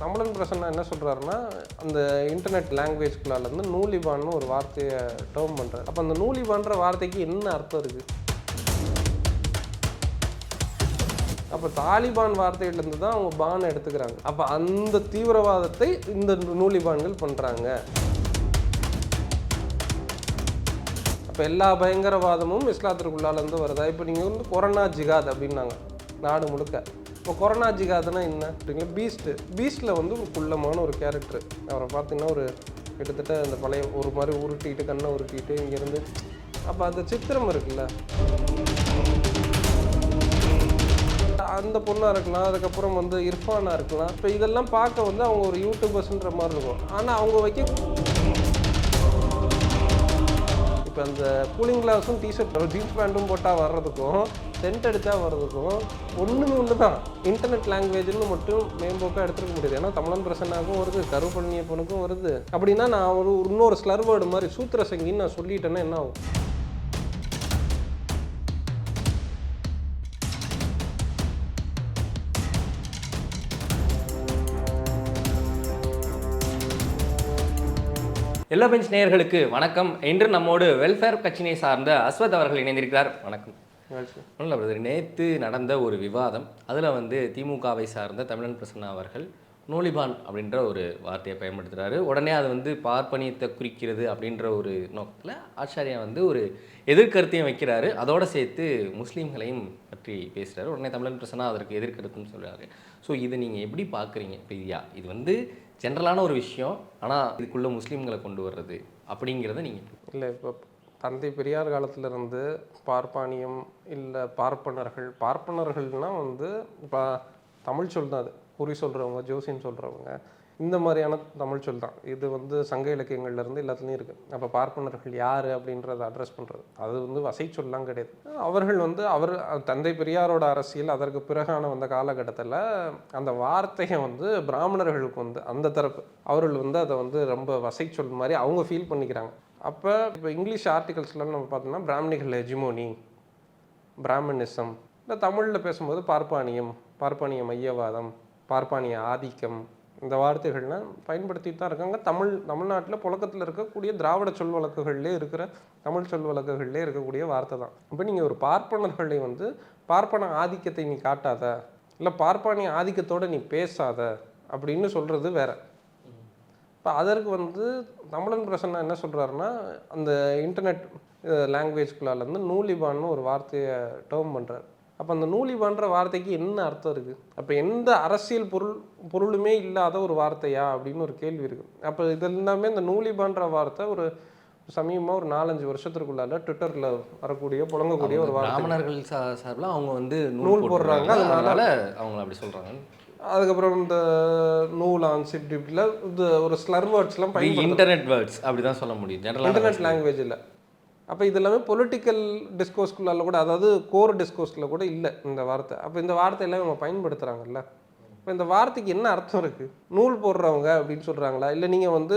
தமிழன் பிரசன்னா என்ன சொல்கிறாருன்னா அந்த இன்டர்நெட் லாங்குவேஜ்குள்ளாலேருந்து நூலிபான்னு ஒரு வார்த்தையை டேர்ம் பண்ணுறாரு அப்போ அந்த நூலிபான்ற வார்த்தைக்கு என்ன அர்த்தம் இருக்குது அப்போ தாலிபான் வார்த்தையிலேருந்து தான் அவங்க பான் எடுத்துக்கிறாங்க. அப்போ அந்த தீவிரவாதத்தை இந்த நூலிபான்கள் பண்ணுறாங்க அப்போ எல்லா பயங்கரவாதமும் இஸ்லாத்திற்குள்ளாலேருந்து வருதா? இப்போ நீங்கள் வந்து கொரோனா ஜிகாத் அப்படின்னாங்க நாடு முழுக்க. இப்போ கொரோனா ஜிகாத்னா என்ன அப்படிங்களா? பீஸ்ட்டு பீஸ்ட்டில் வந்து ஒரு குள்ளமான ஒரு கேரக்டர் அவரை பார்த்தீங்கன்னா ஒரு கிட்டத்தட்ட அந்த பழைய ஒரு மாதிரி உருட்டிட்டு கண்ணை உருட்டிட்டு இங்கேருந்து. அப்போ அந்த சித்திரம் இருக்குல்ல? அந்த பொண்ணாக இருக்கலாம் அதுக்கப்புறம் வந்து இர்ஃபானாக இருக்கலாம். இப்போ இதெல்லாம் பார்க்க வந்து அவங்க ஒரு யூடியூபர்ஸ்ன்ற மாதிரி இருக்கும். ஆனால் அவங்க வைக்க இப்போ அந்த கூலிங் கிளாஸும் டிஷர்ட் ஜீன்ஸ் பேண்ட்டும் போட்டால் வர்றதுக்கும் சென்ட் அடித்தா வர்றதுக்கும் ஒன்றுமே ஒன்று தான் இன்டர்நெட் லாங்குவேஜ்னு மட்டும் மேம்போக்காக எடுத்துருக்க முடியாது. ஏன்னா தமிழன் பிரசன்னாக்கும் வருது கருப்பழனியப்பனுக்கும் வருது. அப்படின்னா நான் ஒரு இன்னொரு ஸ்லர் வேர்டு மாதிரி சூத்திர சங்கின்னு நான் சொல்லிட்டேன்னா என்ன ஆகும்? எல்லோ பெஞ்ச் நேயர்களுக்கு வணக்கம். இன்று நம்மோடு வெல்ஃபேர் கட்சியினை சார்ந்த அஸ்வத் அவர்கள் இணைந்திருக்கிறார். வணக்கம். ஒன்றும் பிரதர் நேற்று நடந்த ஒரு விவாதம். அதில் வந்து திமுகவை சார்ந்த தமிழன் பிரசன்னா அவர்கள் நூலிபான் அப்படின்ற ஒரு வார்த்தையை பயன்படுத்துகிறாரு உடனே அது வந்து பார்ப்பனியத்தை குறிக்கிறது அப்படின்ற ஒரு நோக்கத்தில் ஆச்சாரியா வந்து ஒரு எதிர்கருத்தையும் வைக்கிறாரு. அதோட சேர்த்து முஸ்லீம்களையும் பற்றி பேசுகிறாரு உடனே தமிழன் பிரசன்னா அதற்கு எதிர்கருத்துன்னு சொல்கிறாரு ஸோ இதை நீங்கள் எப்படி பார்க்குறீங்க? இப்போ இது யா இது வந்து ஜென்ரலான ஒரு விஷயம். ஆனால் இதுக்குள்ளே முஸ்லீம்களை கொண்டு வர்றது அப்படிங்கிறத நீங்கள் இல்லை இப்போ தந்தை பெரியார் காலத்திலிருந்து பார்ப்பானியம் இல்லை பார்ப்பனர்கள் பார்ப்பனர்கள்னால் வந்து இப்போ தமிழ் சொல் தான் அது. குறி சொல்கிறவங்க ஜோசியம் சொல்கிறவங்க இந்த மாதிரியான தமிழ் சொல் தான். இது வந்து சங்க இலக்கியங்கள்லேருந்து எல்லாத்துலேயும் இருக்குது அப்போ பார்ப்பனர்கள் யார் அப்படின்றத அட்ரஸ் பண்ணுறது அது வந்து வசை சொல்லாம் கிடையாது. அவர்கள் வந்து அவர் தந்தை பெரியாரோட அரசியல் அதற்கு பிறகான வந்த காலகட்டத்தில் அந்த வார்த்தையை வந்து பிராமணர்களுக்கு வந்து அந்த தரப்பு அவர்கள் வந்து அதை வந்து ரொம்ப வசை சொல் மாதிரி அவங்க ஃபீல் பண்ணிக்கிறாங்க. அப்போ இப்போ இங்கிலீஷ் ஆர்டிகல்ஸ்லாம் நம்ம பார்த்தோம்னா பிராமணிகள் எஜிமோனி பிராமணிசம் இல்லை தமிழில் பேசும்போது பார்ப்பானியம் பார்ப்பானிய மையவாதம் பார்ப்பானிய ஆதிக்கம் இந்த வார்த்தைகள்லாம் பயன்படுத்திட்டு தான் இருக்காங்க. தமிழ் தமிழ்நாட்டில் புழக்கத்தில் இருக்கக்கூடிய திராவிட சொல் வழக்குகள்லே இருக்கிற தமிழ் சொல் வழக்குகள்லே இருக்கக்கூடிய வார்த்தை தான். இப்போ நீங்கள் ஒரு பார்ப்பனர்களை வந்து பார்ப்பன ஆதிக்கத்தை நீ காட்டாத இல்லை பார்ப்பானிய ஆதிக்கத்தோடு நீ பேசாத அப்படின்னு சொல்கிறது வேற. இப்போ அதற்கு வந்து தமிழன் பிரசன்னா என்ன சொல்கிறாருன்னா அந்த இன்டர்நெட் லாங்குவேஜ்குள்ளாலேருந்து நூலிபான்னு ஒரு வார்த்தையை டேர்ம் பண்ணுறாரு அப்போ அந்த நூலிபான்ற வார்த்தைக்கு என்ன அர்த்தம் இருக்குது அப்போ எந்த அரசியல் பொருள் பொருளுமே இல்லாத ஒரு வார்த்தையா அப்படின்னு ஒரு கேள்வி இருக்குது அப்போ இதெல்லாமே இந்த நூலிபான்ற வார்த்தை ஒரு சமீபமாக ஒரு நாலஞ்சு வருஷத்துக்குள்ளால ட்விட்டரில் வரக்கூடிய புழங்கக்கூடிய ஒரு பிராமணர்கள் சார்பில் அவங்க வந்து நூல் போடுறாங்க, அதனால- அதனால அவங்கள அப்படி சொல்கிறாங்க அதுக்கப்புறம் இந்த நூலான் சிப்ட் இப்படில இது ஒரு ஸ்லர் வேர்ட்ஸ்லாம் பயன்படுத்த இன்டர்நெட் வேர்ட்ஸ் அப்படி தான் சொல்ல முடியும். ஜென்ரலாக இன்டர்நெட் லாங்குவேஜ் இல்லை. அப்போ இது எல்லாமே பொலிட்டிக்கல் டிஸ்கோர்ஸ்குள்ளால கூட அதாவது கோர் டிஸ்கோர்ஸில் கூட இல்லை இந்த வார்த்தை. அப்போ இந்த வார்த்தையெல்லாம் இவங்க பயன்படுத்துகிறாங்கல்ல இப்போ இந்த வார்த்தைக்கு என்ன அர்த்தம் இருக்குது நூல் போடுறவங்க அப்படின்னு சொல்கிறாங்களா இல்லை நீங்கள் வந்து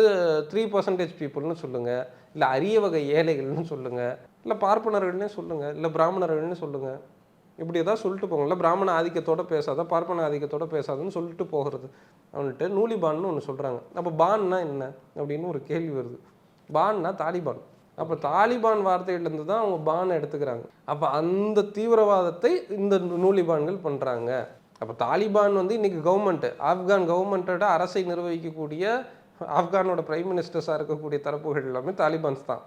த்ரீ பர்சன்டேஜ் பீப்புள்னு சொல்லுங்கள் இல்லை அரிய வகை ஏழைகள்னு சொல்லுங்கள் இல்லை பார்ப்பனர்கள்னே சொல்லுங்கள் இல்லை பிராமணர்கள்னு சொல்லுங்கள் இப்படி ஏதாவது சொல்லிட்டு போகல பிராமண ஆதிக்கத்தோட பேசாத பார்ப்பன ஆதிக்கத்தோட பேசாதுன்னு சொல்லிட்டு போகிறது. அவன்கிட்ட நூலிபான்னு ஒன்று சொல்கிறாங்க அப்போ பான்னா என்ன? அப்படின்னு ஒரு கேள்வி வருது. பான்னா தாலிபான். அப்போ தாலிபான் வார்த்தையிலேருந்து தான் அவங்க பானை எடுத்துக்கிறாங்க. அப்போ அந்த தீவிரவாதத்தை இந்த நூலிபான்கள் பண்ணுறாங்க அப்போ தாலிபான் வந்து இன்றைக்கி கவர்மெண்ட்டு ஆப்கான் கவர்மெண்ட்டோட அரசை நிர்வகிக்கக்கூடிய ஆப்கானோட பிரைம் மினிஸ்டர்ஸாக இருக்கக்கூடிய தரப்புகள் எல்லாமே தாலிபான்ஸ் தான்.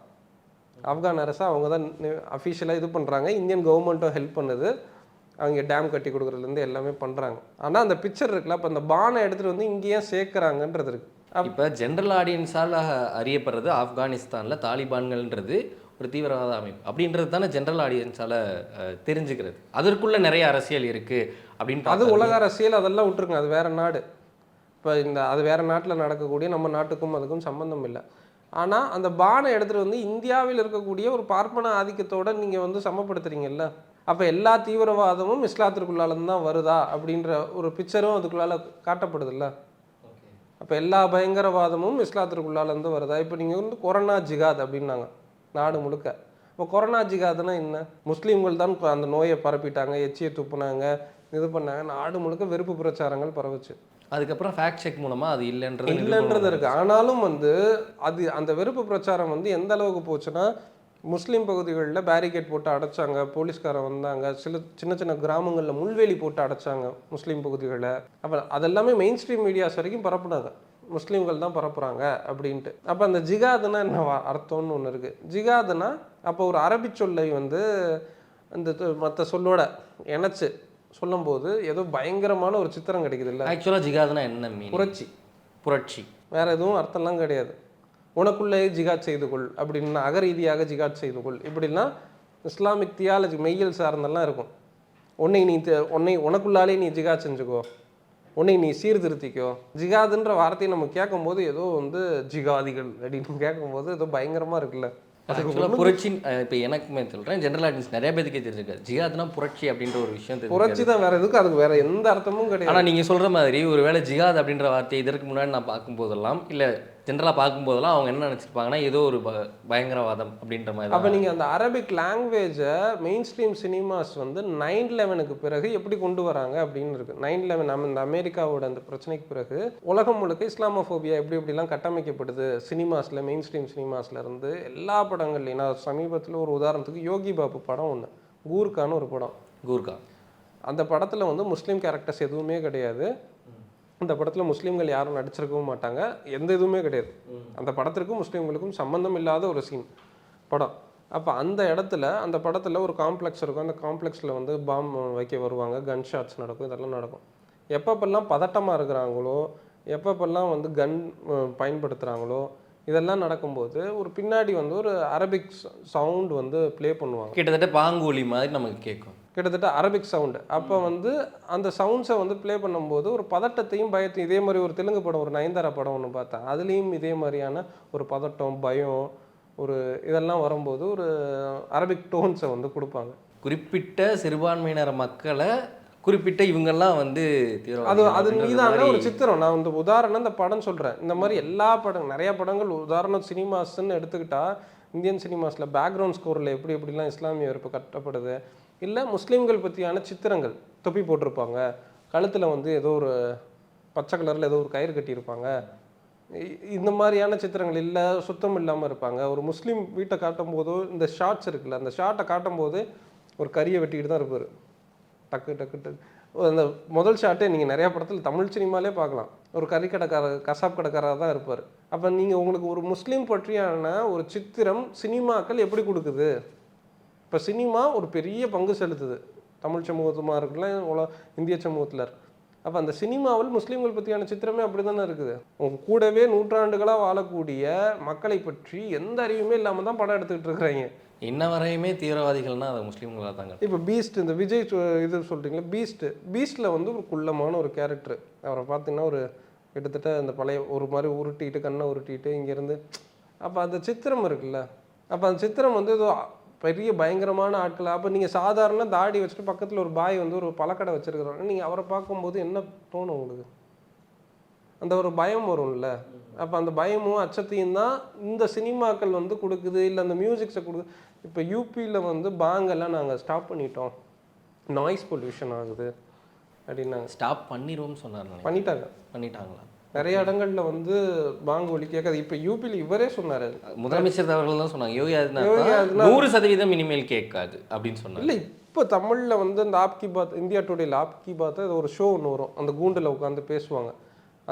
ஆப்கான் அரசு அவங்க தான் அஃபிஷியலாக இது பண்ணுறாங்க இந்தியன் கவர்மெண்ட்டும் ஹெல்ப் பண்ணுது. அவங்க டேம் கட்டி கொடுக்குறதுலேருந்து எல்லாமே பண்ணுறாங்க ஆனால் அந்த பிக்சர் இருக்குல்ல அப்போ அந்த பானை எடுத்துகிட்டு வந்து இங்கேயே சேர்க்குறாங்கன்றது இருக்கு. இப்போ ஜென்ரல் ஆடியன்ஸால் அறியப்படுறது ஆப்கானிஸ்தானில் தாலிபான்கள்ன்றது ஒரு தீவிரவாத அமைப்பு. அப்படின்றது தானே ஜென்ரல் ஆடியன்ஸால் தெரிஞ்சுக்கிறது. அதற்குள்ள நிறைய அரசியல் இருக்குது அப்படின்னு அது உலக அரசியல் அதெல்லாம் விட்டுருங்க. அது வேற நாடு. இப்போ இந்த அது வேற நாட்டில் நடக்கக்கூடிய நம்ம நாட்டுக்கும் அதுக்கும் சம்பந்தம் இல்லை. ஆனால் அந்த பானை எடுத்துகிட்டு வந்து இந்தியாவில் இருக்கக்கூடிய ஒரு பார்ப்பன ஆதிக்கத்தோட நீங்கள் வந்து சமப்படுத்துறீங்கல்ல? அப்போ எல்லா தீவிரவாதமும் இஸ்லாத்திற்குள்ளாலேருந்து தான் வருதா? அப்படின்ற ஒரு பிக்சரும் அதுக்குள்ளால காட்டப்படுதுல்ல? அப்போ எல்லா பயங்கரவாதமும் இஸ்லாத்திற்குள்ளாலேருந்து வருதா? இப்போ நீங்கள் வந்து கொரோனா ஜிகாத் அப்படின்னாங்க நாடு முழுக்க. இப்போ கொரோனா ஜிகாதுன்னா என்ன? முஸ்லீம்கள் தான் அந்த நோயை பரப்பிட்டாங்க எச்சியை துப்புனாங்க இது பண்ணாங்க நாடு முழுக்க வெறுப்பு பிரச்சாரங்கள் பரவுச்சு. அதுக்கப்புறம் ஃபேக்ட் செக் மூலமா அது இல்லைன்றது இல்லைன்றது இருக்கு. ஆனாலும் வந்து அது அந்த வெறுப்பு பிரச்சாரம் வந்து எந்த அளவுக்கு போச்சுன்னா முஸ்லீம் பகுதிகளில் பேரிகேட் போட்டு அடைச்சாங்க போலீஸ்காரன் வந்தாங்க சில சின்ன சின்ன கிராமங்களில் முள்வேலி போட்டு அடைச்சாங்க முஸ்லீம் பகுதிகளை. அப்போ அதெல்லாமே மெயின் ஸ்ட்ரீம் மீடியாஸ் வரைக்கும் பரப்புனாங்க. முஸ்லீம்கள் தான் பரப்புறாங்க அப்படின்ட்டு. அப்போ அந்த ஜிகாதுன்னா என்ன அர்த்தம்னு ஒன்று இருக்குது ஜிகாதுன்னா அப்போ ஒரு அரபிச் சொல்லை வந்து இந்த மற்ற சொல்லோட இணைச்சு சொல்லும்போது ஏதோ பயங்கரமான ஒரு சித்திரம் கிடைக்குது இல்லை ஆக்சுவலாக ஜிகாதுனா என்ன மீன் புரட்சி. புரட்சி. வேற எதுவும் அர்த்தம்லாம் கிடையாது. உனக்குள்ளே ஜிகாத் செய்து கொள் அப்படின்னா அகரீதியாக ஜிகாத் செய்து கொள். இப்படிலாம் இஸ்லாமிக் தியாலஜி மெய்யல் சார்ந்தெல்லாம் இருக்கும். உன்னை நீ உன்னை உனக்குள்ளாலே நீ ஜிகாத் செஞ்சுக்கோ. உன்னை நீ சீர்திருத்திக்கோ. ஜிகாதுன்ற வார்த்தையை நம்ம கேட்கும்போது ஏதோ வந்து ஜிகாதிகள் அப்படின்னு கேட்கும்போது ஏதோ பயங்கரமா இருக்குல்ல? ஆக்சுவலாக புரட்சி இப்போ எனக்குமே சொல்கிறேன் ஜென்ரல் ஆடியன்ஸ் நிறைய பேருக்கு தெரிஞ்சிருக்காரு ஜிகாத்னா புரட்சி அப்படின்ற ஒரு விஷயம் தெரியும் புரட்சி தான் வேற எதுக்கு அதுக்கு வேற எந்த அர்த்தமும் கிடையாது. ஆனால் நீங்கள் சொல்கிற மாதிரி ஒருவேளை ஜிகாத் அப்படின்ற வார்த்தை இதற்கு முன்னாடி நான் பார்க்கும்போதெல்லாம் இல்லை ஜென்ரலாக பார்க்கும்போதெல்லாம் அவங்க என்ன நினச்சிருப்பாங்கன்னா ஏதோ ஒரு ப- பயங்கரவாதம் அப்படின்ற மாதிரி அப்போ. நீங்கள் அந்த அரபிக் லாங்குவேஜை மெயின் ஸ்ட்ரீம் சினிமாஸ் வந்து நைன் லெவனுக்கு பிறகு எப்படி கொண்டு வராங்க அப்படின்னு இருக்கு. நைன் லெவன் நம்ம இந்த அமெரிக்காவோட அந்த பிரச்சனைக்கு பிறகு உலகம் முழுக்க இஸ்லாமோஃபோபியா எப்படி எப்படிலாம் கட்டமைக்கப்படுது? சினிமாஸில் மெயின் ஸ்ட்ரீம் சினிமாஸ்ல இருந்து எல்லா படங்கள்லையும் நான் சமீபத்தில் ஒரு உதாரணத்துக்கு யோகி பாபு படம் ஒன்று கூர்கான்னு ஒரு படம். கூர்கா. அந்த படத்தில் வந்து முஸ்லீம் கேரக்டர்ஸ் எதுவுமே கிடையாது. அந்த படத்தில் முஸ்லீம்கள் யாரும் நடிச்சிருக்கவும் மாட்டாங்க. எந்த இதுவுமே கிடையாது. அந்த படத்திற்கும் முஸ்லீம்களுக்கும் சம்மந்தம் இல்லாத ஒரு சீன் படம். அப்போ அந்த இடத்துல அந்த படத்தில் ஒரு காம்ப்ளெக்ஸ் இருக்கும். அந்த காம்ப்ளெக்ஸில் வந்து பாம் வைக்க வருவாங்க. கன் ஷாட்ஸ் நடக்கும். இதெல்லாம் நடக்கும். எப்பப்பெல்லாம் பதட்டமாக இருக்கிறாங்களோ எப்பப்பெல்லாம் வந்து கன் பயன்படுத்துகிறாங்களோ இதெல்லாம் நடக்கும்போது ஒரு பின்னாடி வந்து ஒரு அரபிக் சவுண்ட் வந்து ப்ளே பண்ணுவாங்க. கிட்டத்தட்ட பாங்கோலி மாதிரி நமக்கு கேட்கும். கிட்டத்தட்ட அரபிக் சவுண்டு அப்போ வந்து அந்த சவுண்ட்ஸை வந்து ப்ளே பண்ணும்போது ஒரு பதட்டத்தையும் பயத்தையும் இதே மாதிரி ஒரு தெலுங்கு படம் ஒரு நயன்தாரா படம் ஒன்று பார்த்தேன் அதுலேயும் இதே மாதிரியான ஒரு பதட்டம் பயம் ஒரு இதெல்லாம் வரும்போது ஒரு அரபிக் டோன்ஸை வந்து கொடுப்பாங்க. குறிப்பிட்ட சிறுபான்மையினர் மக்களை குறிப்பிட்ட இவங்கெல்லாம் வந்து அது அது மீதான ஒரு சித்திரம். நான் வந்து உதாரணம் இந்த படம் சொல்கிறேன் இந்த மாதிரி எல்லா படம் நிறைய படங்கள் உதாரணம் சினிமாஸ்ன்னு எடுத்துக்கிட்டா இந்தியன் சினிமாஸில் பேக்ரவுண்ட் ஸ்கோரில் எப்படி எப்படிலாம் இஸ்லாமிய வெறுப்பு கட்டப்படுது இல்லை முஸ்லீம்கள் பற்றியான சித்திரங்கள் தொப்பி போட்டிருப்பாங்க. கழுத்தில் வந்து ஏதோ ஒரு பச்சை கலரில் ஏதோ ஒரு கயிறு கட்டியிருப்பாங்க. இந்த மாதிரியான சித்திரங்கள் இல்லை சுத்தம் இல்லாமல் இருப்பாங்க. ஒரு முஸ்லீம் வீட்டை காட்டும் போதோ இந்த ஷார்ட்ஸ் இருக்குல்ல அந்த ஷார்ட்டை காட்டும் போது ஒரு கறியை வெட்டிக்கிட்டு தான் இருப்பார். டக்கு டக்கு டக்கு. அந்த முதல் ஷாட்டே நீங்கள் நிறையா படத்தில் தமிழ் சினிமாலே பார்க்கலாம். ஒரு கறி கடைக்காரர் கசாப் கடைக்காரராக தான் இருப்பார். அப்போ நீங்கள் உங்களுக்கு ஒரு முஸ்லீம் பற்றியான ஒரு சித்திரம் சினிமாக்கள் எப்படி கொடுக்குது? இப்போ சினிமா ஒரு பெரிய பங்கு செலுத்துது. தமிழ் சமூகத்துமா இருக்கலாம் உல இந்திய சமூகத்தில் அப்போ அந்த சினிமாவில் முஸ்லீம்கள் பற்றியான சித்திரமே அப்படி தானே இருக்குது? உங்க கூடவே நூற்றாண்டுகளாக வாழக்கூடிய மக்களை பற்றி எந்த அறிவுமே இல்லாமல் தான் படம் எடுத்துக்கிட்டு இருக்கிறாங்க. இன்ன வரையுமே தீவிரவாதிகள்னா அது முஸ்லீம்களாக தாங்க இப்போ பீஸ்ட் இந்த விஜய் இது சொல்கிறீங்களா பீஸ்ட் பீஸ்ட்டில் வந்து ஒரு குள்ளமான ஒரு கேரக்டர் அவரை பார்த்தீங்கன்னா ஒரு கிட்டத்தட்ட அந்த பழைய ஒரு மாதிரி உருட்டிட்டு கண்ணை உருட்டிட்டு இங்கேருந்து அப்போ அந்த சித்திரம் இருக்குல்ல. அப்போ அந்த சித்திரம் வந்து ஏதோ பெரிய பயங்கரமான ஆட்கள். அப்போ நீங்கள் சாதாரண தாடி வச்சுட்டு பக்கத்தில் ஒரு பாய் வந்து ஒரு பழக்கடை வச்சிருக்கிறாங்க நீங்கள் அவரை பார்க்கும்போது என்ன தோணும் உங்களுக்கு? அந்த ஒரு பயம் வரும்ல. அப்போ அந்த பயமும் அச்சத்தையும் தான் இந்த சினிமாக்கள் வந்து கொடுக்குது இல்லை அந்த மியூசிக்ஸை கொடுக்குது. இப்போ யூபியில் வந்து பாங்கெல்லாம் நாங்கள் ஸ்டாப் பண்ணிட்டோம். நாய்ஸ் பொல்யூஷன் ஆகுது. அப்படின்னாங்க. ஸ்டாப் பண்ணிடுவோம்னு நினைக்கிறேன். பண்ணிட்டாங்க. பண்ணிட்டாங்களா? நிறைய இடங்கள்ல வந்து பாங்கு ஒலி கேட்காது. இப்போ யூபியில் இவரே சொன்னார். முதலமைச்சர் அவர்கள் தான் சொன்னாங்க. யோகி ஆதித்யநாத் நூறு சதவீதம் இனிமேல் கேட்காது அப்படின்னு சொன்னாங்க இல்லை இப்போ தமிழில் வந்து அந்த ஆப்கி பாத் இந்தியா டுடேல ஆப்கி பாத் அது ஒரு ஷோ ஒன்று வரும். அந்த கூண்டில் உட்காந்து பேசுவாங்க.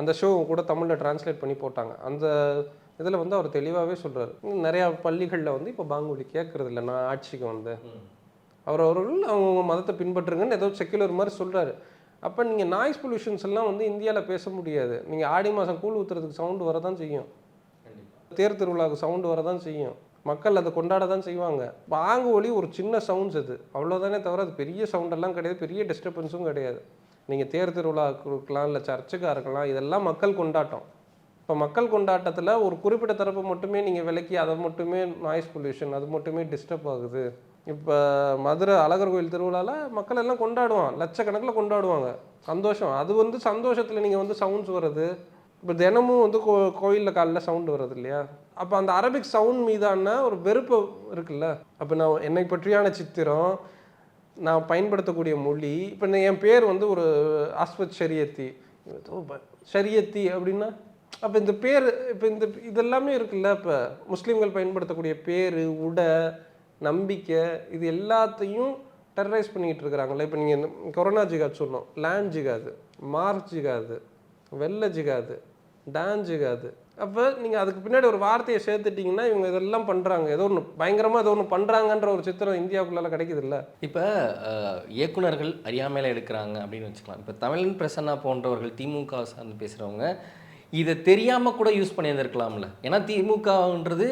அந்த ஷோ கூட தமிழில் டிரான்ஸ்லேட் பண்ணி போட்டாங்க. அந்த இதில் வந்து அவர் தெளிவாகவே சொல்றாரு. இன்னும் நிறையா பள்ளிகளில் வந்து இப்போ பாங்குலி கேட்கறது இல்லை. நான் ஆட்சிக்கு வந்தேன். அவர் அவர்கள் அவங்கவுங்க மதத்தை பின்பற்றுங்கன்னு ஏதோ செக்குலர் மாதிரி சொல்றாரு. அப்போ நீங்கள் நாய்ஸ் பொல்யூஷன்ஸ் எல்லாம் வந்து இந்தியாவில் பேச முடியாது. நீங்கள் ஆடி மாதம் கூழ் ஊற்றுறதுக்கு சவுண்டு வரதான் செய்யும். தேர் திருவிழாவுக்கு சவுண்டு வரதான் செய்யும். மக்கள் அதை கொண்டாட தான் செய்வாங்க. பாங்கு ஒலி ஒரு சின்ன சவுண்ட்ஸ் அது. அவ்வளோதானே தவிர அது பெரிய சவுண்டெல்லாம் கிடையாது. பெரிய டிஸ்டர்பன்ஸும் கிடையாது. நீங்கள் தேர் திருவிழாவுக்கு இருக்கலாம் இல்லை சர்ச்சுக்காக இருக்கலாம் இதெல்லாம் மக்கள் கொண்டாட்டம். இப்போ மக்கள் கொண்டாட்டத்தில் ஒரு குறிப்பிட்ட தரப்பு மட்டுமே நீங்கள் விலக்கி அதை மட்டுமே நாய்ஸ் பொல்யூஷன் அது மட்டுமே டிஸ்டர்ப் ஆகுது. இப்போ மதுரை அழகர் கோயில் திருவிழாவில் மக்கள் எல்லாம் கொண்டாடுவான் லட்சக்கணக்கில் கொண்டாடுவாங்க. சந்தோஷம். அது வந்து சந்தோஷத்தில் நீங்கள் வந்து சவுண்ட்ஸ் வர்றது. இப்போ தினமும் வந்து கோ கோயிலில் காலைல சவுண்டு வருது இல்லையா? அப்போ அந்த அரபிக் சவுண்ட் மீதான ஒரு வெறுப்பு இருக்குல்ல? அப்போ நான் என்னை பற்றியான சித்திரம் நான் பயன்படுத்தக்கூடிய மொழி இப்போ என் பேர் வந்து ஒரு அஸ்வத் ஷரியத்தி. ஷரியத்தி அப்படின்னா அப்போ இந்த பேர் இப்போ இந்த இதெல்லாமே இருக்குல்ல இப்போ முஸ்லீம்கள் பயன்படுத்தக்கூடிய பேர் உடை நம்பிக்கை இது எல்லாத்தையும் டெரரைஸ் பண்ணிக்கிட்டு இருக்கிறாங்களே இப்போ நீங்கள் கொரோனா ஜிகாத் சொன்னோம். லேண்ட் ஜிகாது மார்க் ஜிகாது வெள்ளை ஜிகாது டான் ஜிகாது அப்போ நீங்கள் அதுக்கு பின்னாடி ஒரு வார்த்தையை சேர்த்துட்டிங்கன்னா இவங்க இதெல்லாம் பண்ணுறாங்க ஏதோ ஒன்று பயங்கரமாக ஏதோ ஒன்று பண்ணுறாங்கன்ற ஒரு சித்திரம் இந்தியாவுக்குள்ளால கிடைக்குதுல்ல. இப்போ இயக்குனர்கள் அறியாமையில் எடுக்கிறாங்க அப்படின்னு வச்சுக்கலாம். இப்போ தமிழன் பிரசன்னா போன்றவர்கள் திமுக சார்ந்து பேசுகிறவங்க இதை தெரியாமல் கூட யூஸ் பண்ணியிருந்திருக்கலாம்ல. ஏன்னா திமுகன்றது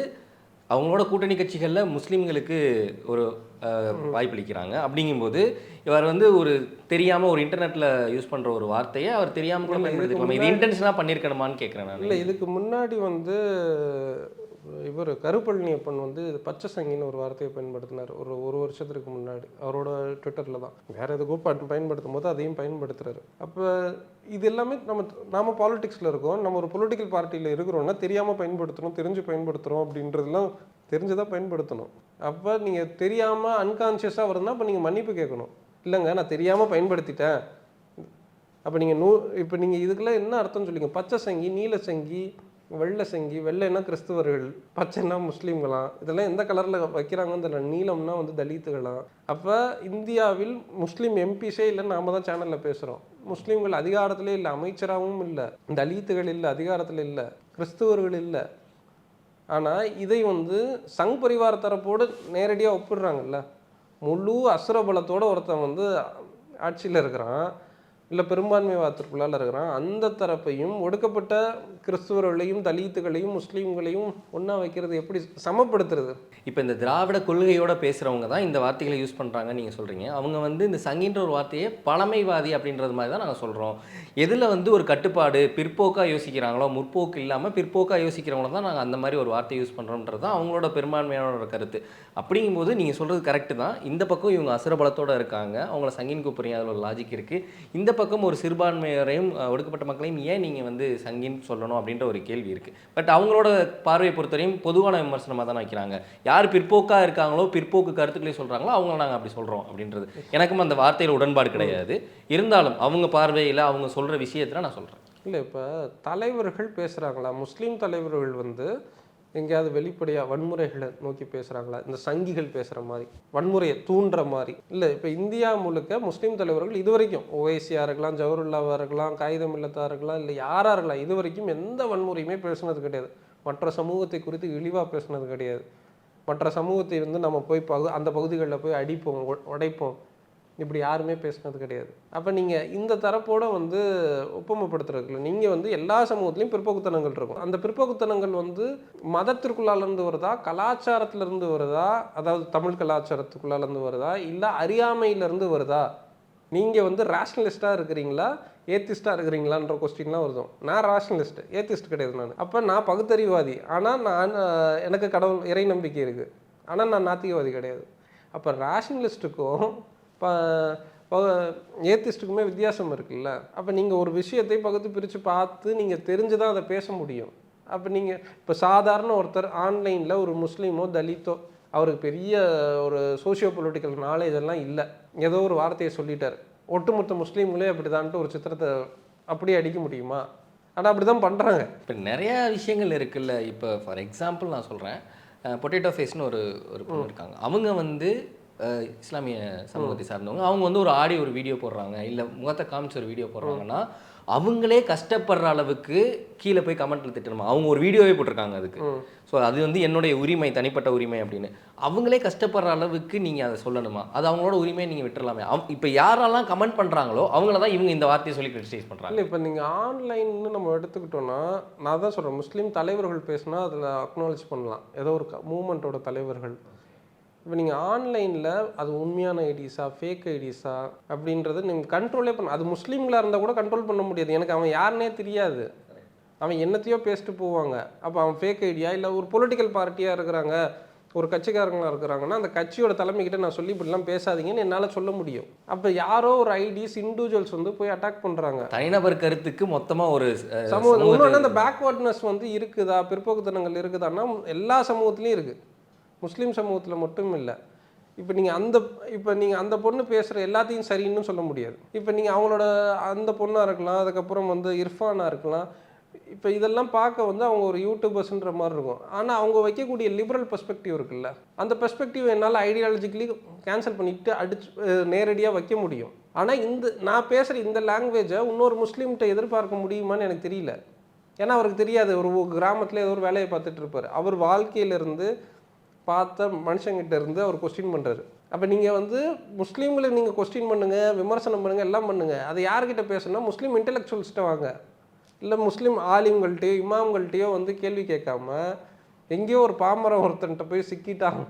அவங்களோட கூட்டணி கட்சிகளில் முஸ்லீம்களுக்கு ஒரு வாய்ப்பளிக்கிறாங்க. அப்படிங்கும்போது இவர் வந்து ஒரு தெரியாமல் ஒரு இன்டர்நெட்டில் யூஸ் பண்ணுற ஒரு வார்த்தையை அவர் தெரியாமல் கூட பயன்படுத்திக்கலாம் இது இன்டென்ஷனாக பண்ணியிருக்கணுமான்னு கேட்குறேன் நான். இல்லை இதுக்கு முன்னாடி வந்து இவர் கருப்பழனியப்பன் வந்து பச்சை சங்கின்னு ஒரு வார்த்தையை பயன்படுத்தினார். ஒரு ஒரு வருஷத்துக்கு முன்னாடி. அவரோட ட்விட்டரில் தான். வேற எதுக்கோ ப- பயன்படுத்தும் போது அதையும் பயன்படுத்துறாரு. அப்போ இது எல்லாமே நம்ம நாம பாலிடிக்ஸில் இருக்கோம். நம்ம ஒரு பொலிட்டிக்கல் பார்ட்டியில் இருக்கிறோம்னா தெரியாமல் பயன்படுத்தணும் தெரிஞ்சு பயன்படுத்துகிறோம் அப்படின்றதெல்லாம் தெரிஞ்சு தான் பயன்படுத்தணும். அப்போ நீங்கள் தெரியாமல் அன்கான்ஷியஸாக வருதுன்னா அப்போ நீங்கள் மன்னிப்பு கேட்கணும். இல்லைங்க நான் தெரியாமல் பயன்படுத்திட்டேன். அப்போ நீங்கள் நூ இப்போ நீங்கள் இதுக்கெல்லாம் என்ன அர்த்தம் சொல்லிங்க. பச்சை சங்கி நீல சங்கி வெள்ளை செங்கி வெள்ளைன்னா கிறிஸ்துவர்கள் பச்சைன்னா முஸ்லீம்களாம் இதெல்லாம் எந்த கலரில் வைக்கிறாங்கன்னு தெரியல. நீளம்னா வந்து தலித்துகளாம் அப்போ இந்தியாவில் முஸ்லீம் எம்பிஸே இல்லைன்னு நாம தான் சேனலில் பேசுகிறோம் முஸ்லீம்கள் அதிகாரத்திலே இல்லை அமைச்சராகவும் இல்லை தலித்துகள் இல்லை அதிகாரத்தில் இல்லை கிறிஸ்துவர்கள் இல்லை. ஆனால் இதை வந்து சங் பரிவார தரப்போடு நேரடியாக ஒப்பிடுறாங்கல்ல. முழு அசுரபலத்தோடு ஒருத்தன் வந்து ஆட்சியில் இருக்கிறான். இல்லை பெரும்பான்மை வாத்திற்குள்ளால் இருக்கிறான். அந்த தரப்பையும் ஒடுக்கப்பட்ட கிறிஸ்துவர்களையும் தலித்துகளையும் முஸ்லீம்களையும் ஒன்றா வைக்கிறது எப்படி சமப்படுத்துறது? இப்போ இந்த திராவிட கொள்கையோட பேசுகிறவங்க தான் இந்த வார்த்தைகளை யூஸ் பண்ணுறாங்கன்னு நீங்கள் சொல்கிறீங்க அவங்க வந்து இந்த சங்கின்ற ஒரு வார்த்தையை பழமைவாதி அப்படின்றது மாதிரி தான் நாங்கள் சொல்கிறோம் எதில் வந்து ஒரு கட்டுப்பாடு பிற்போக்காக யோசிக்கிறாங்களோ முற்போக்கு இல்லாமல் பிற்போக்காக யோசிக்கிறவங்கள தான் நாங்கள் அந்த மாதிரி ஒரு வார்த்தை யூஸ் பண்ணுறோன்றது தான் அவங்களோட பெரும்பான்மையான ஒரு கருத்து. அப்படிங்கும்போது நீங்கள் சொல்கிறது கரெக்டு தான். இந்த பக்கம் இவங்க அசுரபலத்தோட இருக்காங்க. அவங்கள சங்கின் கூப்பிட்றீங்க. அதில் ஒரு லாஜிக் இருக்குது இந்த பக்கம் ஒரு சிறுபான்மையரையும் ஒடுக்கப்பட்ட மக்களையும் ஏன் நீங்கள் வந்து சங்கின் சொல்லணும் அப்படின்ற ஒரு கேள்வி இருக்குது பட் அவங்களோட பார்வையை பொறுத்தவரையும் பொதுவான விமர்சனமாக தான் வைக்கிறாங்க. யார் பிற்போக்காக இருக்காங்களோ பிற்போக்கு கருத்துக்களை சொல்கிறாங்களோ அவங்கள நாங்கள் அப்படி சொல்கிறோம் அப்படின்றது. எனக்கும் அந்த வார்த்தையில் உடன்பாடு கிடையாது. இருந்தாலும் அவங்க பார்வையில் அவங்க சொல்கிற விஷயத்தில் நான் சொல்கிறேன் இல்லை இப்போ தலைவர்கள் பேசுகிறாங்களா முஸ்லீம் தலைவர்கள் வந்து எங்கேயாவது வெளிப்படையாக வன்முறைகளை நோக்கி பேசுகிறாங்களா இந்த சங்கிகள் பேசுகிற மாதிரி வன்முறையை தூண்டுற மாதிரி. இல்லை இப்போ இந்தியா முழுக்க முஸ்லீம் தலைவர்கள் இது வரைக்கும் ஓவைசியாக இருக்கலாம் ஜவஹர்லாவாக இருக்கலாம் காகிதம் இல்லத்தாக இருக்கலாம் இல்லை யாராக இருக்கலாம் இது வரைக்கும் எந்த வன்முறையுமே பேசுனது கிடையாது. மற்ற சமூகத்தை குறித்து இழிவாக பேசுனது கிடையாது. மற்ற சமூகத்தை வந்து நம்ம போய் பகு அந்த பகுதிகளில் போய் அடிப்போம் உடைப்போம். இப்படி யாருமே பேசுனது கிடையாது. அப்போ நீங்கள் இந்த தரப்போட வந்து ஒப்புமைப்படுத்துறதுல நீங்கள் வந்து எல்லா சமூகத்துலேயும் பிற்போக்குத்தனங்கள் இருக்கும். அந்த பிற்போக்குத்தனங்கள் வந்து மதத்திற்குள்ளாலேருந்து வருதா கலாச்சாரத்திலேருந்து வருதா அதாவது தமிழ் கலாச்சாரத்துக்குள்ளாலேருந்து வருதா இல்லை அறியாமையிலேருந்து வருதா? நீங்கள் வந்து ரேஷனலிஸ்ட்டாக இருக்கிறீங்களா ஏத்திஸ்ட்டாக இருக்கிறீங்களான்ற கொஸ்டின்லாம் வருதும். நான் ரேஷனலிஸ்ட் ஏத்திஸ்ட் கிடையாது நான். அப்போ நான் பகுத்தறிவாதி ஆனால் நான் எனக்கு கடவுள் இறை நம்பிக்கை இருக்குது ஆனால் நான் நாத்திகவாதி கிடையாது. அப்போ ரேஷனலிஸ்ட்டுக்கும் ஏத்திஸ்ட்டுக்குமே வித்தியாசம் இருக்குல்ல. அப்போ நீங்கள் ஒரு விஷயத்தை பகுத்து பிரித்து பார்த்து நீங்கள் தெரிஞ்சு தான் அதை பேச முடியும். அப்போ நீங்கள் இப்போ சாதாரண ஒருத்தர் ஆன்லைனில் ஒரு முஸ்லீமோ தலித்தோ அவருக்கு பெரிய ஒரு சோஷியோ பொலிட்டிக்கல் நாலேஜ் எல்லாம் இல்லை. ஏதோ ஒரு வார்த்தையை சொல்லிட்டார். ஒட்டுமொத்த முஸ்லீம்களே அப்படிதான்ட்டு ஒரு சித்திரத்தை அப்படியே அடிக்க முடியுமா? ஆனால் அப்படி தான் பண்ணுறாங்க இப்போ நிறைய விஷயங்கள் இருக்குல்ல. இப்போ ஃபார் எக்ஸாம்பிள் நான் சொல்கிறேன் பொட்டேட்டோ ஃபேஸ்னு ஒரு ஒரு பொண்ணு இருக்காங்க. அவங்க வந்து இஸ்லாமிய சமூகத்தை சார்ந்தவங்க அவங்க வந்து ஒரு ஆடியோ ஒரு வீடியோ போடுறாங்க இல்லை முகத்தை காமிச்சு ஒரு வீடியோ போடுறாங்கன்னா அவங்களே கஷ்டப்படுற அளவுக்கு கீழே போய் கமெண்ட்ல திட்டணுமா? அவங்க ஒரு வீடியோவே போட்டிருக்காங்க அதுக்கு. ஸோ அது வந்து என்னுடைய உரிமை தனிப்பட்ட உரிமை அப்படின்னு. அவங்களே கஷ்டப்படுற அளவுக்கு நீங்கள் அதை சொல்லணுமா? அது அவங்களோட உரிமையை நீங்கள் விட்டுறலாமே. அவ் இப்போ யாரெல்லாம் கமெண்ட் பண்ணுறாங்களோ அவங்கள தான் இவங்க இந்த வார்த்தையை சொல்லி கிரிட்டிசைஸ் பண்ணுறாங்க இல்லை இப்போ நீங்கள் ஆன்லைன்னு நம்ம எடுத்துக்கிட்டோன்னா நான் தான் சொல்கிறேன் முஸ்லீம் தலைவர்கள் பேசுனா அதில் அக்னாலேஜ் பண்ணலாம். ஏதோ ஒரு மூமெண்ட்டோட தலைவர்கள். இப்போ நீங்கள் ஆன்லைனில் அது உண்மையான ஐடிஸா ஃபேக் ஐடிஸா அப்படின்றது நீங்கள் கண்ட்ரோலே பண்ண அது முஸ்லீம்களாக இருந்தால் கூட கண்ட்ரோல் பண்ண முடியாது. எனக்கு அவன் யாருனே தெரியாது. அவன் என்னத்தையோ பேசிட்டு போவாங்க. அப்போ அவன் ஃபேக் ஐடியா இல்லை ஒரு பொலிட்டிக்கல் பார்ட்டியாக இருக்கிறாங்க ஒரு கட்சிக்காரங்களா இருக்கிறாங்கன்னா அந்த கட்சியோட தலைமைக்கிட்ட நான் சொல்லி இப்படிலாம் பேசாதீங்கன்னு என்னால் சொல்ல முடியும். அப்போ யாரோ ஒரு ஐடிஸ் இண்டிவிஜுவல்ஸ் வந்து போய் அட்டாக் பண்ணுறாங்க தனிநபர் கருத்துக்கு மொத்தமா ஒரு சமூகம் இன்னொன்று அந்த பேக்வர்ட்னஸ் வந்து இருக்குதா பிற்போக்குத்தனங்கள் இருக்குதான்னா எல்லா சமூகத்துலேயும் இருக்குது முஸ்லீம் சமூகத்தில் மட்டும் இல்லை. இப்போ நீங்கள் அந்த இப்போ நீங்கள் அந்த பொண்ணு பேசுகிற எல்லாத்தையும் சரின்னு சொல்ல முடியாது. இப்போ நீங்கள் அவங்களோட அந்த பொண்ணாக இருக்கலாம் அதுக்கப்புறம் வந்து இர்ஃபானாக இருக்கலாம். இப்போ இதெல்லாம் பார்க்க வந்து அவங்க ஒரு யூடியூபர்ஸ்ன்ற மாதிரி இருக்கும். ஆனால் அவங்க வைக்கக்கூடிய லிபரல் பெர்ஸ்பெக்டிவ் இருக்குல்ல அந்த பெர்ஸ்பெக்டிவ் என்னால் ஐடியாலஜிக்கலி கேன்சல் பண்ணிட்டு அடிச்சு நேரடியாக வைக்க முடியும். ஆனால் இந்த நான் பேசுகிற இந்த லாங்குவேஜை இன்னொரு முஸ்லீம்கிட்ட எதிர்பார்க்க முடியுமான்னு எனக்கு தெரியல. ஏன்னா அவருக்கு தெரியாது ஒரு கிராமத்தில் ஏதோ ஒரு வேலையை பார்த்துட்டு இருப்பார். அவர் வாழ்க்கையிலேருந்து பார்த்த மனுஷங்கிட்ட இருந்து அவர் கொஸ்டின் பண்ணுறாரு அப்போ நீங்கள் வந்து முஸ்லீம்களை நீங்கள் கொஸ்டின் பண்ணுங்கள் விமர்சனம் பண்ணுங்கள் எல்லாம் பண்ணுங்கள் அது யார்கிட்ட பேசணும்னா முஸ்லீம் இன்டெலெக்சுவல்ஸ்கிட்ட வாங்க. இல்லை முஸ்லீம் ஆலிம்கள்ட்டையோ இமாம்கள்ட்டையோ வந்து கேள்வி கேட்காம எங்கேயோ ஒரு பாமரம் ஒருத்தன்ட்ட போய் சிக்கிட்டாங்க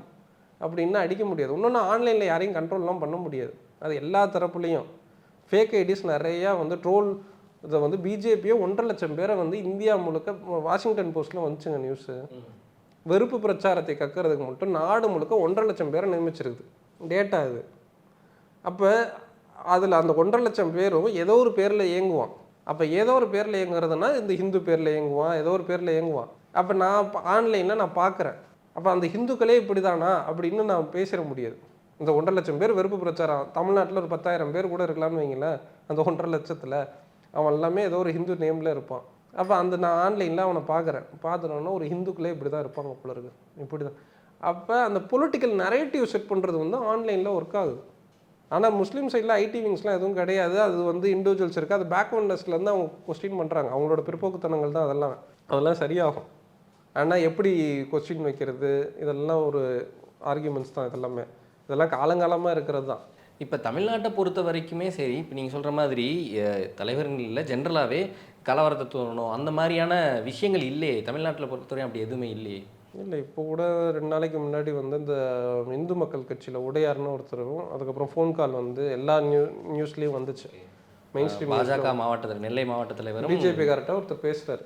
அப்படின்னா அடிக்க முடியாது. இன்னொன்று ஆன்லைனில் யாரையும் கண்ட்ரோல்லாம் பண்ண முடியாது. அது எல்லா தரப்புலையும். ஃபேக் ஐடிஸ் நிறையா வந்து ட்ரோல் இதை வந்து பிஜேபியோ ஒன்றரை லட்சம் பேரை வந்து இந்தியா முழுக்க வாஷிங்டன் போஸ்ட்டில் வந்துச்சுங்க நியூஸு வெறுப்பு பிரச்சாரத்தை கக்கிறதுக்கு மட்டும் நாடு முழுக்க ஒன்றரை லட்சம் பேரை நியமிச்சிருக்குது. டேட்டா இது. அப்போ அதில் அந்த ஒன்றரை லட்சம் பேரும் ஏதோ ஒரு பேரில் இயங்குவான். அப்போ ஏதோ ஒரு பேரில் இயங்குறதுனா இந்த ஹிந்து பேரில் இயங்குவான் ஏதோ ஒரு பேரில் இயங்குவான். அப்போ நான் ஆன்லைனில் நான் பார்க்குறேன் அப்போ அந்த ஹிந்துக்களே இப்படி தானா அப்படின்னு நான் பேசிட முடியாது. இந்த ஒன்றரை லட்சம் பேர் வெறுப்பு பிரச்சாரம் தமிழ்நாட்டில் ஒரு பத்தாயிரம் பேர் கூட இருக்கலாம்னு வைங்களேன் அந்த ஒன்றரை லட்சத்தில் அவன் எல்லாமே ஏதோ ஒரு ஹிந்து நேமில் இருப்பான். அப்போ அந்த நான் ஆன்லைனில் அவனை பார்க்குறேன் பார்த்துட்டோன்னா ஒரு ஹிந்துக்களே இப்படி தான் இருப்பாங்க போல இருக்கு. இப்படி தான் அப்போ அந்த பொலிட்டிக்கல் நரேட்டிவ் செட் பண்ணுறது வந்து ஆன்லைனில் ஒர்க் ஆகுது. ஆனால் முஸ்லீம் சைடில் ஐடி விங்ஸ்லாம் எதுவும் கிடையாது. அது வந்து இண்டிவிஜுவல்ஸ் இருக்குது அது பேக்வர்ட்னஸ்லேருந்து அவங்க கொஸ்டின் பண்ணுறாங்க அவங்களோட பிற்போக்குத்தனங்கள் தான் அதெல்லாம். அதெல்லாம் சரியாகும். ஆனால் எப்படி கொஸ்டின் வைக்கிறது? இதெல்லாம் ஒரு ஆர்கியூமெண்ட்ஸ் தான் இதெல்லாமே. இதெல்லாம் காலங்காலமாக இருக்கிறது தான். இப்போ தமிழ்நாட்டை பொறுத்த வரைக்குமே சரி இப்போ நீங்கள் சொல்கிற மாதிரி தலைவர்கள் இல்லை ஜென்ரலாகவே கலவரத்தை தோணணும் அந்த மாதிரியான விஷயங்கள் இல்லையே? தமிழ்நாட்டில் பொறுத்தவரையும் அப்படி எதுவுமே இல்லையே? இல்லை இப்போ கூட ரெண்டு நாளைக்கு முன்னாடி வந்து இந்த இந்து மக்கள் கட்சியில் உடையார்னு ஒருத்தரும் அதுக்கப்புறம் ஃபோன் கால் வந்து எல்லா நியூ நியூஸ்லேயும் வந்துச்சு. மெயின் ஸ்ட்ரீம் பாஜக மாவட்டத்தில் நெல்லை மாவட்ட தலைவரும் பிஜேபி கரெக்டாக ஒருத்தர் பேசுகிறார்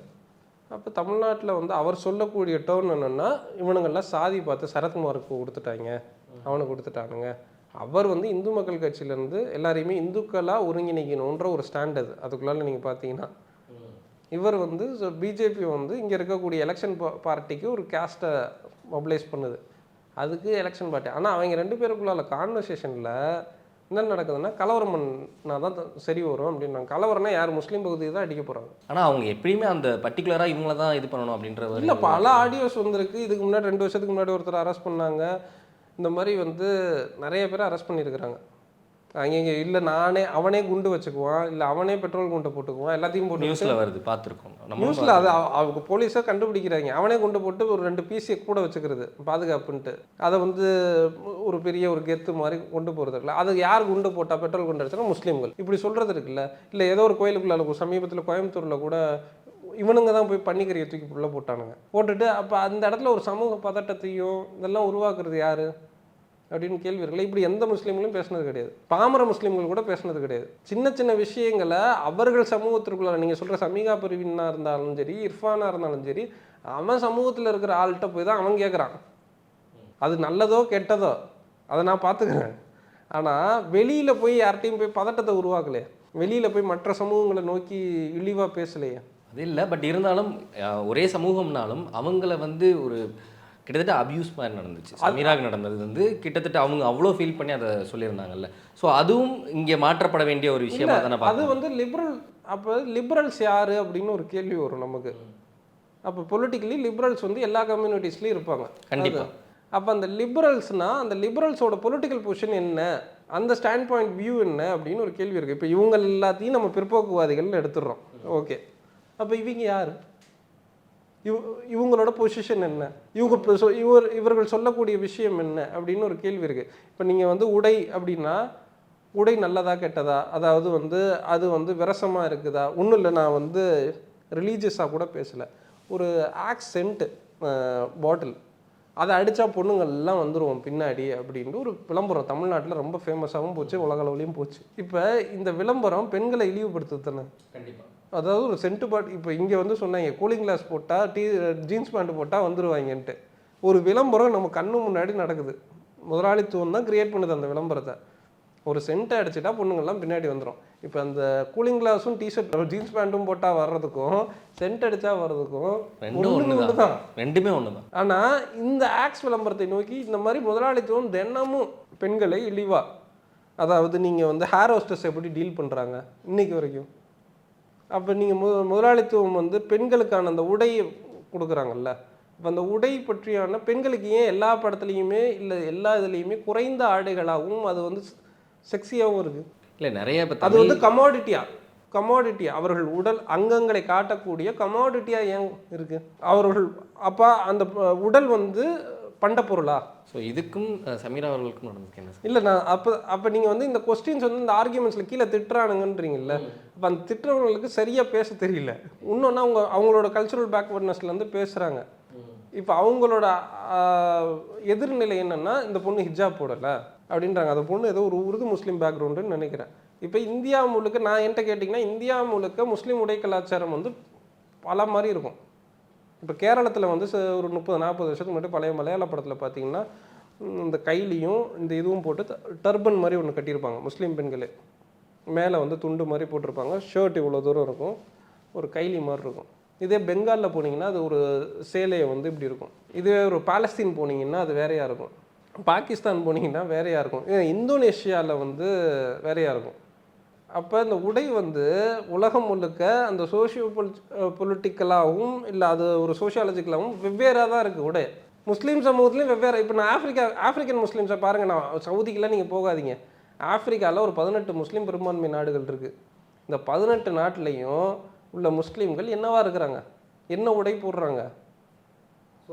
அப்போ தமிழ்நாட்டில் வந்து அவர் சொல்லக்கூடிய டேர்ன் என்னென்னா இவனுங்கெல்லாம் சாதி பார்த்து சரத்குமாருக்கு கொடுத்துட்டாங்க. அவனுக்கு கொடுத்துட்டானுங்க. அவர் வந்து இந்து மக்கள் கட்சியிலேருந்து எல்லாரையுமே இந்துக்களாக ஒருங்கிணைக்கணுன்ற ஒரு ஸ்டாண்ட் அது. அதுக்குள்ளால நீங்கள் பார்த்தீங்கன்னா இவர் வந்து பிஜேபி வந்து இங்கே இருக்கக்கூடிய எலெக்ஷன் பார்ட்டிக்கு ஒரு கேஸ்ட்டை மொபிலைஸ் பண்ணுது. அதுக்கு எலெக்ஷன் பார்ட்டி ஆனால் அவங்க ரெண்டு பேருக்குள்ள கான்வர்சேஷனில் என்ன நடக்குதுன்னா கலவரம் பண்ணா தான் சரி வரும் அப்படின்னாங்க கலவரம்னா யார்? முஸ்லீம் பகுதியை தான் அடிக்க போகிறாங்க ஆனால் அவங்க எப்படியுமே அந்த பர்டிகுலராக இவங்கள தான் இது பண்ணணும் அப்படின்ற இல்லை பல ஆடியோஸ் வந்திருக்கு. இதுக்கு முன்னாடி ரெண்டு வருஷத்துக்கு முன்னாடி ஒருத்தர் அரெஸ்ட் பண்ணாங்க. இந்த மாதிரி வந்து நிறைய பேர் அரெஸ்ட் பண்ணியிருக்கிறாங்க. அங்கே இங்கே இல்லை நானே அவனே குண்டு வச்சுக்குவான் இல்லை அவனே பெட்ரோல் குண்டை போட்டுக்குவான் எல்லாத்தையும் போட்டு நியூஸில் வருது பார்த்துருக்கோம். நியூஸில் அது அவ- அவங்க போலீஸாக கண்டுபிடிக்கிறாங்க. அவனே கொண்டு போட்டு ஒரு ரெண்டு பிசியை கூட வச்சுக்கிறது பாதுகாப்புன்ட்டு. அதை வந்து ஒரு பெரிய ஒரு கெத்து மாதிரி கொண்டு போகிறது இருக்குல்ல. அது யார் குண்டு போட்டால் பெட்ரோல் குண்டு அடிச்சா முஸ்லீம்கள். இப்படி சொல்கிறது இருக்குல்ல. இல்லை ஏதோ ஒரு கோயிலுக்குள்ள சமீபத்தில் கோயம்புத்தூரில் கூட இவனுங்க தான் போய் பன்னிக்கறியை தூக்கி உள்ள போட்டானுங்க. போட்டுட்டு அப்போ அந்த இடத்துல ஒரு சமூக பதட்டத்தையும் இதெல்லாம் உருவாக்குறது யாரு? அப்படின்னு கேள்வி இருக்குல்ல. இப்படி எந்த முஸ்லீம்களும் பேசுனது கிடையாது. பாமர முஸ்லீம்கள் கூட பேசுனது கிடையாது. சின்ன சின்ன விஷயங்களை அவர்கள் சமூகத்திற்குள்ள நீங்கள் சொல்கிற சமீகா பிரிவினாக இருந்தாலும் சரி இர்ஃபானா இருந்தாலும் சரி அவன் சமூகத்தில் இருக்கிற ஆள்கிட்ட போய் தான் அவன் கேட்குறான் அது நல்லதோ கெட்டதோ? அதை நான் பார்த்துக்கிறேன். ஆனால் வெளியில் போய் யார்கிட்டையும் போய் பதட்டத்தை உருவாக்கலையே. வெளியில் போய் மற்ற சமூகங்களை நோக்கி இழிவாக பேசலையே. அது இல்லை. பட் இருந்தாலும் ஒரே சமூகம்னாலும் அவங்கள வந்து ஒரு கிட்டத்தட்ட அபியூஸ் மாதிரி நடந்துச்சு. சமீராக நடந்தது வந்து கிட்டத்தட்ட அவங்க அவ்வளோ ஃபீல் பண்ணி அதை சொல்லியிருந்தாங்கல்ல. ஸோ அதுவும் இங்கே மாற்றப்பட வேண்டிய ஒரு விஷயமா தானே அது வந்து லிபரல் அப்போ லிபரல்ஸ் யாரு அப்படின்னு ஒரு கேள்வி வரும் நமக்கு. அப்போ பொலிட்டிக்கலி லிபரல்ஸ் வந்து எல்லா கம்யூனிட்டிஸ்லையும் இருப்பாங்க. கண்டிப்பா. அப்போ அந்த லிபரல்ஸ்னா அந்த லிபரல்ஸோட பொலிட்டிக்கல் பொசிஷன் என்ன? அந்த ஸ்டாண்ட் பாயிண்ட் வியூ என்ன? அப்படின்னு ஒரு கேள்வி இருக்குது இப்போ இவங்க எல்லாத்தையும் நம்ம பிற்போக்குவாதிகள்னு எடுத்துடுறோம். ஓகே அப்போ இவங்க யார்? இவ் இவங்களோட பொசிஷன் என்ன? இவங்க சொ- இவர் இவர்கள் சொல்லக்கூடிய விஷயம் என்ன? அப்படின்னு ஒரு கேள்வி இருக்குது இப்போ நீங்கள் வந்து உடை அப்படின்னா உடை நல்லதா கெட்டதா? அதாவது வந்து அது வந்து விரசமாக இருக்குதா? ஒன்றும் இல்லை நான் வந்து ரிலீஜியஸாக கூட பேசலை. ஒரு ஆக்சென்ட் பாட்டில் அதை அடித்தா பொண்ணுங்கள்லாம் வந்துருவோம் பின்னாடி அப்படின்ட்டு ஒரு விளம்பரம். தமிழ்நாட்டில் ரொம்ப ஃபேமஸாகவும் போச்சு உலகளவுலையும் போச்சு. இப்போ இந்த விளம்பரம் பெண்களை இழிவுபடுத்துது தானே? கண்டிப்பாக அதாவது ஒரு சென்ட் பாட் இப்போ இங்கே வந்து சொன்னாங்க கூலிங் கிளாஸ் போட்டால் டீ ஜீன்ஸ் பேண்ட் போட்டால் வந்துருவாங்கன்ட்டு. ஒரு விளம்பரம் நம்ம கண்ணு முன்னாடி நடக்குது. முதலாளித்துவம் தான் கிரியேட் பண்ணுது அந்த விளம்பரத்தை. ஒரு சென்ட்டை அடிச்சிட்டா பொண்ணுங்கள்லாம் பின்னாடி வந்துடும் இப்போ அந்த கூலிங் கிளாஸும் டிஷர்ட் ஜீன்ஸ் பேண்ட்டும் போட்டால் வர்றதுக்கும் சென்ட் அடிச்சா வர்றதுக்கும் ரெண்டும் ஒன்று ஒண்ணுதான். ரெண்டுமே ஒன்று தான் ஆனால் இந்த ஆக்ஸ் விளம்பரத்தை நோக்கி இந்த மாதிரி முதலாளித்துவம் தினமும் பெண்களை இழிவா. அதாவது நீங்கள் வந்து ஹேர் ஹோஸ்டஸ் எப்படி டீல் பண்ணுறாங்க இன்னைக்கு வரைக்கும்? அப்போ நீங்கள் மு முதலாளித்துவம் வந்து பெண்களுக்கான அந்த உடையை கொடுக்குறாங்கல்ல. இப்போ அந்த உடை பற்றியான பெண்களுக்கு ஏன் எல்லா படத்துலையுமே இல்லை எல்லா இதுலேயுமே குறைந்த ஆடைகளாகவும் அது வந்து செக்ஸியாகவும் இருக்குது இல்லை நிறைய அது வந்து கமாடிட்டியா கமாடிட்டியா அவர்கள் உடல் அங்கங்களை காட்டக்கூடிய கமாடிட்டியா ஏன் இருக்கு? அவர்கள் அப்பா அந்த உடல் வந்து பண்ட பொருளா? ஸோ இதுக்கும் சமீரா அவர்களுக்கும் நடந்திருக்கு என்ன இல்லை நான் அப்போ அப்போ நீங்கள் வந்து இந்த கொஸ்டின்ஸ் வந்து இந்த ஆர்கியூமெண்ட்ஸில் கீழே திட்டுறானுங்கன்றீங்கல்ல அப்போ அந்த திட்டுறவங்களுக்கு சரியாக பேச தெரியல. இன்னொன்று அவங்க அவங்களோட கல்ச்சுரல் பேக்வர்ட்னஸ்லேருந்து பேசுகிறாங்க இப்போ அவங்களோட எதிர்நிலை என்னன்னா இந்த பொண்ணு ஹிஜாப் போடலை அப்படின்றாங்க. அந்த பொண்ணு ஏதோ ஒரு உருது முஸ்லீம் பேக்ரவுண்டுன்னு நினைக்கிறேன். இப்போ இந்தியா முழுக்க நான் என்கிட்ட கேட்டிங்கன்னா இந்தியா முழுக்க முஸ்லீம் உடை கலாச்சாரம் வந்து பல மாதிரி இருக்கும். இப்போ கேரளத்தில் வந்து ச- ஒரு முப்பது நாற்பது வருஷத்துக்கு முன்னாடி பழைய மலையாள படத்தில் பார்த்தீங்கன்னா இந்த கைலியும் இந்த இதுவும் போட்டு டர்பன் மாதிரி ஒன்று கட்டியிருப்பாங்க முஸ்லீம் பெண்களே. மேலே வந்து துண்டு மாதிரி போட்டிருப்பாங்க ஷர்ட் இவ்வளோ தூரம் இருக்கும் ஒரு கைலி மாதிரி இருக்கும். இதே பெங்காலில் போனீங்கன்னா அது ஒரு சேலையை வந்து இப்படி இருக்கும். இதுவே ஒரு பாலஸ்தீன் போனீங்கன்னா அது வேறையாக இருக்கும். பாகிஸ்தான் போனீங்கன்னா வேறையாக இருக்கும். இந்தோனேஷியாவில் வந்து வேறையாக இருக்கும். அப்போ இந்த உடை வந்து உலகம் முழுக்க அந்த சோஷியோ பொலிட்டிக்கலாகவும் இல்லை அது ஒரு சோஷியாலஜிக்கலாகவும் வெவ்வேறாக தான் இருக்குது உடை. முஸ்லீம் சமூகத்துலேயும் வெவ்வேறு. இப்போ நான் ஆஃப்ரிக்கா ஆஃப்ரிக்கன் முஸ்லீம்ஸை பாருங்கள் நான் சவுதிக்கெல்லாம் நீங்கள் போகாதீங்க. ஆஃப்ரிக்காவில் ஒரு பதினெட்டு முஸ்லீம் பெரும்பான்மை நாடுகள் இருக்குது இந்த பதினெட்டு நாட்டிலையும் உள்ள முஸ்லீம்கள் என்னவாக இருக்கிறாங்க? என்ன உடை போடுறாங்க?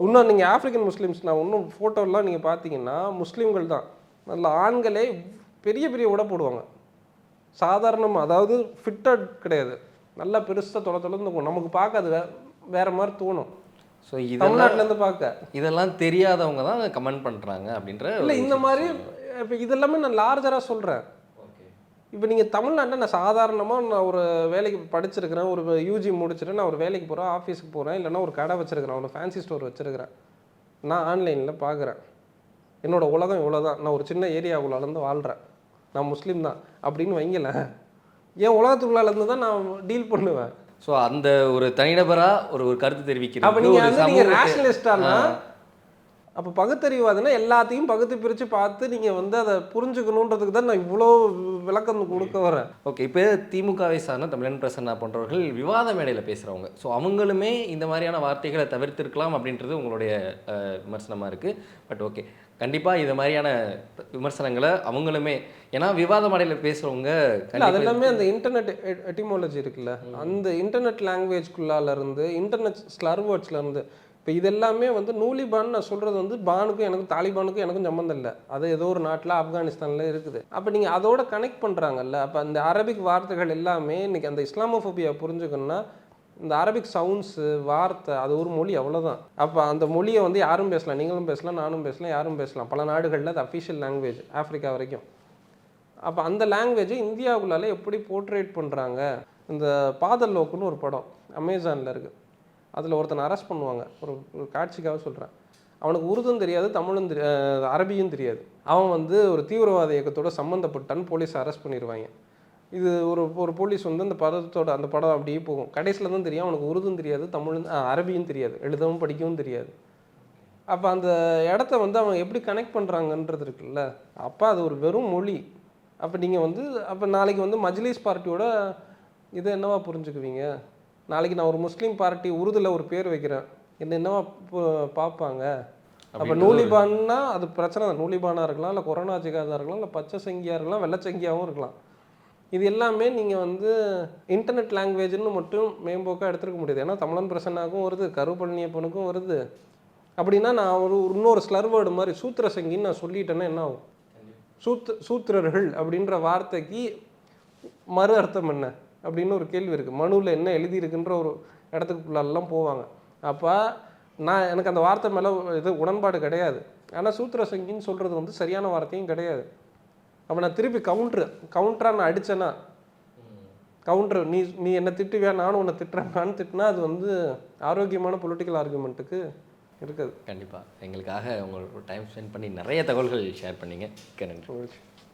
இன்னும் நீங்கள் ஆஃப்ரிக்கன் முஸ்லீம்ஸ் நான் இன்னும் ஃபோட்டோலாம் நீங்கள் பார்த்தீங்கன்னா முஸ்லீம்கள் தான். நல்ல ஆண்களே பெரிய பெரிய உடை போடுவாங்க. சாதாரணமாக அதாவது ஃபிட்டட் கிடையாது. நல்லா பெருசாக தொலை தொலைந்து நமக்கு பார்க்க அது வேற மாதிரி தோணும். ஸோ இதெல்லாம் தமிழ்நாட்டிலேருந்து பார்க்க. இதெல்லாம் தெரியாதவங்க தான் கமெண்ட் பண்ணுறாங்க அப்படின்ற இல்லை இந்த மாதிரி. இப்போ இதெல்லாமே நான் லார்ஜராக சொல்கிறேன் இப்போ நீங்கள் தமிழ்நாட்டில் நான் சாதாரணமாக நான் ஒரு வேலைக்கு படிச்சிருக்கிறேன் ஒரு யூஜி முடிச்சிட்டு நான் ஒரு வேலைக்கு போகிறேன் ஆஃபீஸுக்கு போகிறேன் இல்லைன்னா ஒரு கடை வச்சிருக்கிறேன் ஒரு ஃபேன்சி ஸ்டோர் வச்சிருக்கிறேன். நான் ஆன்லைனில் பார்க்குறேன். என்னோட உலகம் இவ்வளோதான் நான் ஒரு சின்ன ஏரியாவுக்குள்ள இருந்து வாழ்கிறேன் நான் முஸ்லீம் தான் அப்படின்னு வைங்களேன். என் உலகத்துக்குள்ளால இருந்து தான் நான் டீல் பண்ணுவேன். ஸோ அந்த ஒரு தனிநபரா ஒரு ஒரு கருத்து அப்போ தெரிவிக்கிறது நீங்கள் நீங்கள் ரேஷனலிஸ்டானா அப்போ பகுத்தறிவாதுன்னா எல்லாத்தையும் பகுத்து பிரித்து பார்த்து நீங்கள் வந்து அதை புரிஞ்சுக்கணுன்றதுக்கு தான் நான் இவ்வளோ விளக்கம் கொடுக்க வரேன். ஓகே இப்போ திமுகவை சார்ந்த தமிழன் பிரசன்னா போன்றவர்கள் விவாத மேடையில் பேசுகிறவங்க ஸோ அவங்களுமே இந்த மாதிரியான வார்த்தைகளை தவிர்த்திருக்கலாம் அப்படின்றது உங்களுடைய அஹ், விமர்சனமா இருக்குது பட் ஓகே கண்டிப்பாக இது மாதிரியான விமர்சனங்களை அவங்களுமே ஏன்னா விவாத மேடையில் பேசுகிறவங்க அது எல்லாமே அந்த இன்டர்நெட் எட்டிமாலஜி இருக்குல்ல. அந்த இன்டர்நெட் லாங்குவேஜ்குள்ளால இருந்து இன்டர்நெட் ஸ்லர் வேர்ட்ஸ்ல இருந்து இப்போ இதெல்லாமே வந்து நூலிபான் நான் சொல்கிறது வந்து பானுக்கும் எனக்கும் தாலிபானுக்கும் எனக்கும் சம்மந்தம் இல்லை. அது ஏதோ ஒரு நாட்டில் ஆப்கானிஸ்தானில் இருக்குது. அப்போ நீங்கள் அதோட கனெக்ட் பண்ணுறாங்கல்ல அப்போ அந்த அரபிக் வார்த்தைகள் எல்லாமே இன்றைக்கி அந்த இஸ்லாமோஃபோபியா புரிஞ்சுக்கணும்னா இந்த அரபிக் சவுண்ட்ஸு வார்த்தை அது ஒரு மொழி அவ்வளோதான் அப்போ அந்த மொழியை வந்து யாரும் பேசலாம் நீங்களும் பேசலாம் நானும் பேசலாம் யாரும் பேசலாம். பல நாடுகளில் அது அஃபிஷியல் லாங்குவேஜ் ஆஃப்ரிக்கா வரைக்கும். அப்போ அந்த லாங்குவேஜை இந்தியாவுக்குள்ளால எப்படி போர்ட்ரேட் பண்ணுறாங்க இந்த பாதல் லோக்குன்னு ஒரு படம் அமேசானில் இருக்குது அதில் ஒருத்தனை அரெஸ்ட் பண்ணுவாங்க. ஒரு ஒரு காட்சிக்காக சொல்கிறேன் அவனுக்கு உருதும் தெரியாது தமிழும் தெரி அரபியும் தெரியாது. அவன் வந்து ஒரு தீவிரவாத இயக்கத்தோட சம்மந்தப்பட்டான்னு போலீஸ் அரெஸ்ட் பண்ணிடுவாங்க இது ஒரு ஒரு போலீஸ் வந்து அந்த படத்தோட அந்த படம் அப்படியே போகும். கடைசியில் தான் தெரியும் அவனுக்கு உருதும் தெரியாது தமிழும் அரபியும் தெரியாது. எழுதவும் படிக்கவும் தெரியாது. அப்போ அந்த இடத்த வந்து அவங்க எப்படி கனெக்ட் பண்ணுறாங்கன்றது இருக்குல்ல அப்போ அது ஒரு வெறும் மொழி. அப்போ நீங்கள் வந்து அப்போ நாளைக்கு வந்து மஜ்லிஸ் பார்ட்டியோட இதை என்னவா புரிஞ்சுக்குவீங்க? நாளைக்கு நான் ஒரு முஸ்லீம் பார்ட்டி உருதுல ஒரு பேர் வைக்கிறேன். என்ன என்னவா பார்ப்பாங்க? அப்போ நூலிபான்னா அது பிரச்சனை தான். நூலிபானாக இருக்கலாம் இல்லை கொரோனா ஜிகாதாக இருக்கலாம் இல்லை பச்சை சங்கியாக இருக்கலாம் வெள்ளை சங்கியாகவும் இருக்கலாம். இது எல்லாமே நீங்கள் வந்து இன்டர்நெட் லாங்குவேஜ்னு மட்டும் மேம்போக்காக எடுத்துருக்க முடியாது. ஏன்னா தமிழன் பிரசன்னாக்கும் வருது கருப்பழனியப்பனுக்கும் வருது. அப்படின்னா நான் ஒரு இன்னொரு ஸ்லர் வேர்டு மாதிரி சூத்திர சங்கின்னு நான் சொல்லிட்டேன்னா என்ன ஆகும்? சூத் சூத்திரர்கள் அப்படின்ற வார்த்தைக்கு மறு அர்த்தம் என்ன? அப்படின்னு ஒரு கேள்வி இருக்குது மனுவில் என்ன எழுதியிருக்குன்ற ஒரு இடத்துக்குள்ளெல்லாம் போவாங்க. அப்போ நான் எனக்கு அந்த வார்த்தை மேலே இது உடன்பாடு கிடையாது. ஆனால் சூத்திர சங்கின்னு சொல்கிறது வந்து சரியான வார்த்தையும் கிடையாது. அப்போ நான் திருப்பி கவுண்ட்ரு கவுண்டராக நான் அடித்தேன்னா கவுண்டர் நீ நீ என்ன திட்டுவியா? நானும் உன்னை திட்டுறேன் திட்டினா அது வந்து ஆரோக்கியமான பொலிட்டிக்கல் ஆர்குமெண்ட்டுக்கு இருக்குது. கண்டிப்பாக எங்களுக்காக உங்களோட டைம் ஸ்பெண்ட் பண்ணி நிறைய தகவல்கள் ஷேர் பண்ணீங்க. நன்றி.